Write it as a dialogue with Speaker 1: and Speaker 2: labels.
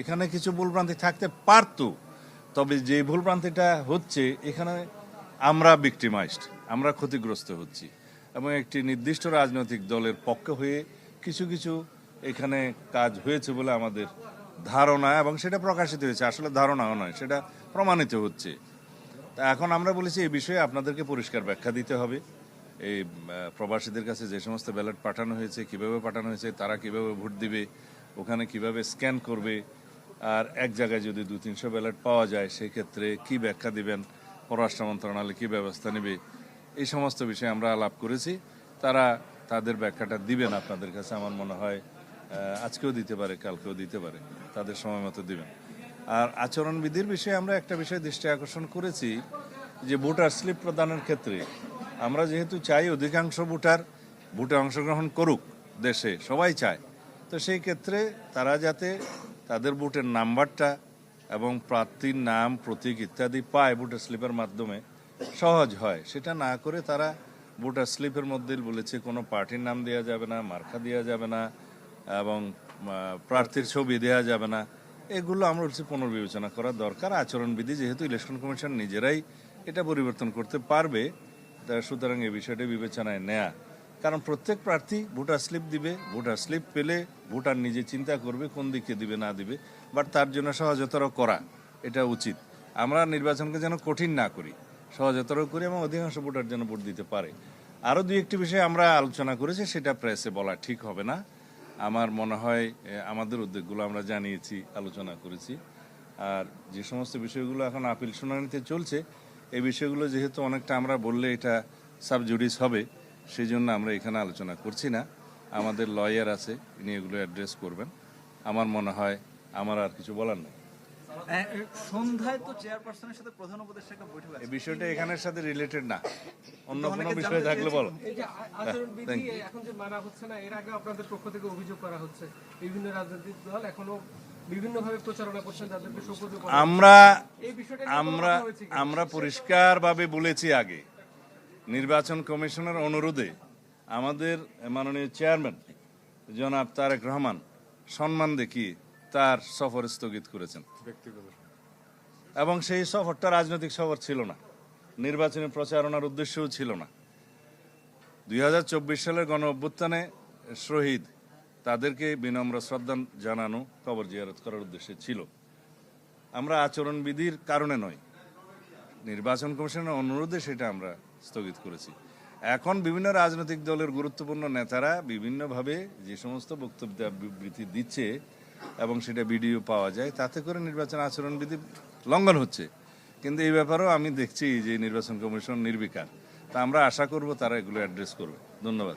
Speaker 1: এখানে কিছু ভুলভ্রান্তি থাকতে পারতো, তবে যে ভুলভ্রান্তিটা হচ্ছে, এখানে আমরা বিক্টিমাইজড আমরা ক্ষতিগ্রস্ত হচ্ছি। এবং একটি নির্দিষ্ট রাজনৈতিক দলের পক্ষ হয়ে কিছু কিছু এখানে কাজ হয়েছে বলে আমাদের ধারণা, এবং সেটা প্রকাশিত হয়েছে। আসলে ধারণাও নয়, সেটা প্রমাণিত হচ্ছে। তা এখন আমরা বলেছি, এই বিষয়ে আপনাদেরকে পরিষ্কার ব্যাখ্যা দিতে হবে। এই প্রবাসীদের কাছে যে সমস্ত ব্যালট পাঠানো হয়েছে, কীভাবে পাঠানো হয়েছে, তারা কীভাবে ভোট দিবে, ওখানে কীভাবে স্ক্যান করবে আর এক জায়গায় যদি দু, তিনশো ব্যালট পাওয়া যায়, সেই ক্ষেত্রে কি ব্যাখ্যা দিবেন? পররাষ্ট্র মন্ত্রণালয় কি ব্যবস্থা নেবে? এই সমস্ত বিষয়ে আমরা আলাপ করেছি। তারা তাদের ব্যাখ্যাটা দিবেন আপনাদের কাছে, আমার মনে হয় আজকেও দিতে পারে, কালকেও দিতে পারে। তাদের সময় মতো দিবেন। আর আচরণবিধির বিষয়ে আমরা একটা বিষয় দৃষ্টি আকর্ষণ করেছি, যে ভোটার স্লিপ প্রদানের ক্ষেত্রে আমরা যেহেতু চাই অধিকাংশ ভোটার ভোটে অংশগ্রহণ করুক, দেশে সবাই চায়। তো সেই ক্ষেত্রে তারা যাতে তাদের ভোটের নাম্বারটা এবং প্রার্থীর নাম, প্রতীক ইত্যাদি পায় ভোটার স্লিপের মাধ্যমে, সহজ হয়। সেটা না করে তারা ভোটার স্লিপের মধ্যে বলেছে, কোনো পার্টির নাম দেওয়া যাবে না, মার্কা দেওয়া যাবে না, এবং প্রার্থীর ছবি দেওয়া যাবে না। এগুলো আমরা বলছি পুনর্বিবেচনা করা দরকার। আচরণবিধি যেহেতু ইলেকশন কমিশন নিজেরাই এটা পরিবর্তন করতে পারবে সুতরাং এ বিষয়টি বিবেচনায় নেয়া। কারণ প্রত্যেক প্রার্থী ভোটার স্লিপ দিবে, ভোটার স্লিপ পেলে ভোটার নিজে চিন্তা করবে কোন দিকে দিবে, না দিবে বাট তার জন্য সহজতর করা, এটা উচিত। আমরা নির্বাচনকে যেন কঠিন না করি, সহজতর করি এবং অধিকাংশ ভোটার যেন ভোট দিতে পারে। আরও দুই একটি বিষয় আমরা আলোচনা করেছি, সেটা প্রেসে বলা ঠিক হবে না। আমার মনে হয় আমাদের উদ্যোগগুলো আমরা জানিয়েছি, আলোচনা করেছি। আর যে সমস্ত বিষয়গুলো এখন আপিল শুনানিতে চলছে, এই বিষয়গুলো যেহেতু অনেকটা আমরা বললে এটা সাবজুডিস হবে সেই জন্য আমরা এখানে আলোচনা করছি না। আমাদের লয়ার আছে ইনি এগুলো অ্যাড্রেস করবেন। আমার মনে হয় আমার আর কিছু বলার নেই।
Speaker 2: এ- এ- সন্ধ্যায় তো চেয়ারপারসনের সাথে প্রধান উপদেষ্টা বৈঠক আছে।
Speaker 1: বিষয়টা এখানের সাথে রিলেটেড না। অন্য কোনো বিষয় থাকলে বলো।
Speaker 3: এই যে আ- আচরণবিধি এখন যে মানা হচ্ছে না এর আগে আপনাদের পক্ষ থেকে অভিযোগ করা হচ্ছে। বিভিন্ন রাজনৈতিক দল এখনও বিভিন্নভাবে প্রচারণা করছেন যাদেরকে
Speaker 1: আমরা আমরা? আমরা পরিষ্কারভাবে বলেছি আগে। নির্বাচন কমিশনের অনুরোধে আমাদের মাননীয় চেয়ারম্যান জনাব তারেক রহমান সম্মান দেখিয়ে তার সফর স্থগিত করেছেন। এবং সেই সফরটা রাজনৈতিক সফর ছিল না। নির্বাচনী প্রচারণার উদ্দেশ্যও ছিল না। দুই হাজার চব্বিশ সালের গণ অভ্যুত্থানে শহীদ তাদেরকে বিনম্র শ্রদ্ধা জানানো, কবর জিয়ারত করার উদ্দেশ্যে ছিল। আমরা আচরণবিধির কারণে নয়, নির্বাচন কমিশনের অনুরোধে সেটা আমরা স্থগিত করেছি। এখন বিভিন্ন রাজনৈতিক দলের গুরুত্বপূর্ণ নেতারা বিভিন্নভাবে যে সমস্ত বক্তব্য বিবৃতি দিচ্ছে এবং সেটা ভিডিও পাওয়া যায়, তাতে করে নির্বাচন আচরণবিধি লঙ্ঘন হচ্ছে। কিন্তু এই ব্যাপারেও আমি দেখছি যে নির্বাচন কমিশন নির্বিকার। তা আমরা আশা করব তারা এগুলো অ্যাড্রেস করবে। ধন্যবাদ।